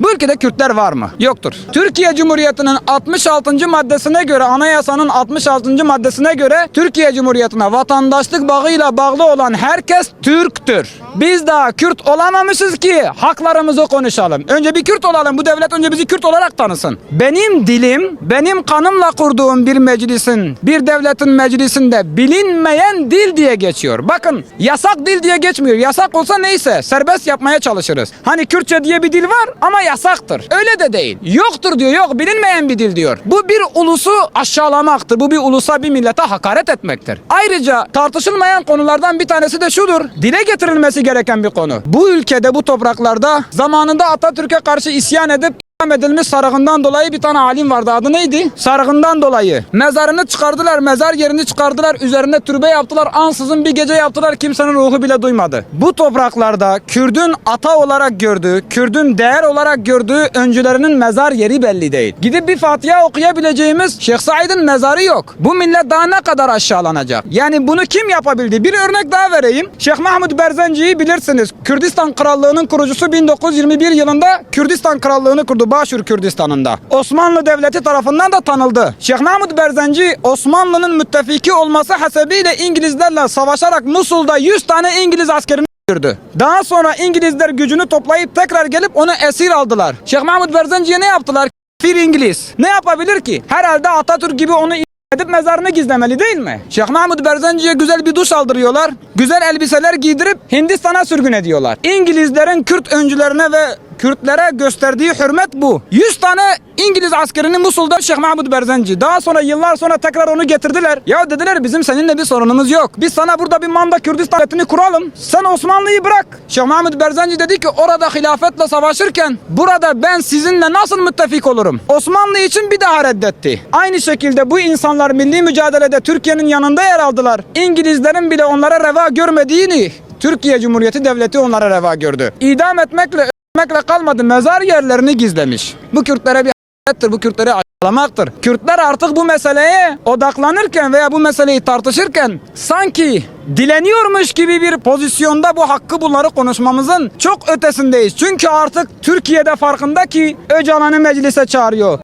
Bu ülkede Kürtler var mı? Yoktur. Türkiye Cumhuriyeti'nin 66. maddesine göre, anayasanın 66. maddesine göre Türkiye Cumhuriyeti'ne vatandaşlık bağıyla bağlı olan herkes Türktür. Biz daha Kürt olamamışız ki haklarımızı konuşalım. Önce bir Kürt olalım. Bu devlet önce bizi Kürt olarak tanısın. Benim dilim, benim kanımla kurduğum bir meclisin, bir devletin meclisinde bilinmeyen dil diye geçiyor. Bakın yasak dil diye geçmiyor. Yasak olsa neyse serbest yapmaya çalışırız. Hani Kürtçe diye bir dil var ama yasaktır. Öyle de değil. Yoktur diyor. Yok bilinmeyen bir dil diyor. Bu bir ulusu aşağılamaktır. Bu bir ulusa bir millete hakaret etmektir. Ayrıca tartışılmayan konulardan bir tanesi de şudur. Dile getirilmesi gereken bir konu. Bu ülkede bu topraklarda zamanında Atatürk'e karşı isyan edip İdam edilmiş sarığından dolayı bir tane alim vardı. Adı neydi? Sarığından dolayı. Mezarını çıkardılar, mezar yerini çıkardılar. Üzerine türbe yaptılar. Ansızın bir gece yaptılar. Kimsenin ruhu bile duymadı. Bu topraklarda Kürdün ata olarak gördüğü, Kürdün değer olarak gördüğü öncülerinin mezar yeri belli değil. Gidip bir Fatiha okuyabileceğimiz Şeyh Said'in mezarı yok. Bu millet daha ne kadar aşağılanacak? Yani bunu kim yapabildi? Bir örnek daha vereyim. Şeyh Mahmud Berzenci'yi bilirsiniz. Kürdistan Krallığı'nın kurucusu 1921 yılında Kürdistan Krallığı'nı kurdu Başur Kürdistan'ında. Osmanlı Devleti tarafından da tanıldı. Şeyh Mahmud Berzenci Osmanlı'nın müttefiki olması hasebiyle İngilizlerle savaşarak Musul'da 100 tane İngiliz askerini öldürdü. Daha sonra İngilizler gücünü toplayıp tekrar gelip onu esir aldılar. Şeyh Mahmud Berzenci'ye ne yaptılar? Fir İngiliz. Ne yapabilir ki? Herhalde Atatürk gibi onu edip mezarını gizlemeli değil mi? Şeyh Mahmud Berzenci'ye güzel bir duş aldırıyorlar. Güzel elbiseler giydirip Hindistan'a sürgün ediyorlar. İngilizlerin Kürt öncülerine ve Kürtlere gösterdiği hürmet bu. 100 tane İngiliz askerini Musul'da Şeyh Mahmud Berzenci. Daha sonra yıllar sonra tekrar onu getirdiler. Ya dediler bizim seninle bir sorunumuz yok. Biz sana burada bir manda Kürdistan devletini kuralım. Sen Osmanlı'yı bırak. Şeyh Mahmud Berzenci dedi ki orada hilafetle savaşırken burada ben sizinle nasıl müttefik olurum? Osmanlı için bir daha reddetti. Aynı şekilde bu insanlar milli mücadelede Türkiye'nin yanında yer aldılar. İngilizlerin bile onlara reva görmediğini Türkiye Cumhuriyeti Devleti onlara reva gördü. İdam etmekle Ölmekle kalmadı mezar yerlerini gizlemiş. Bu Kürtlere bir h**ettir, bu Kürtleri aşağılamaktır. Kürtler artık bu meseleye odaklanırken veya bu meseleyi tartışırken sanki dileniyormuş gibi bir pozisyonda bu hakkı bunları konuşmamızın çok ötesindeyiz. Çünkü artık Türkiye'de farkında ki Öcalan'ı meclise çağırıyor.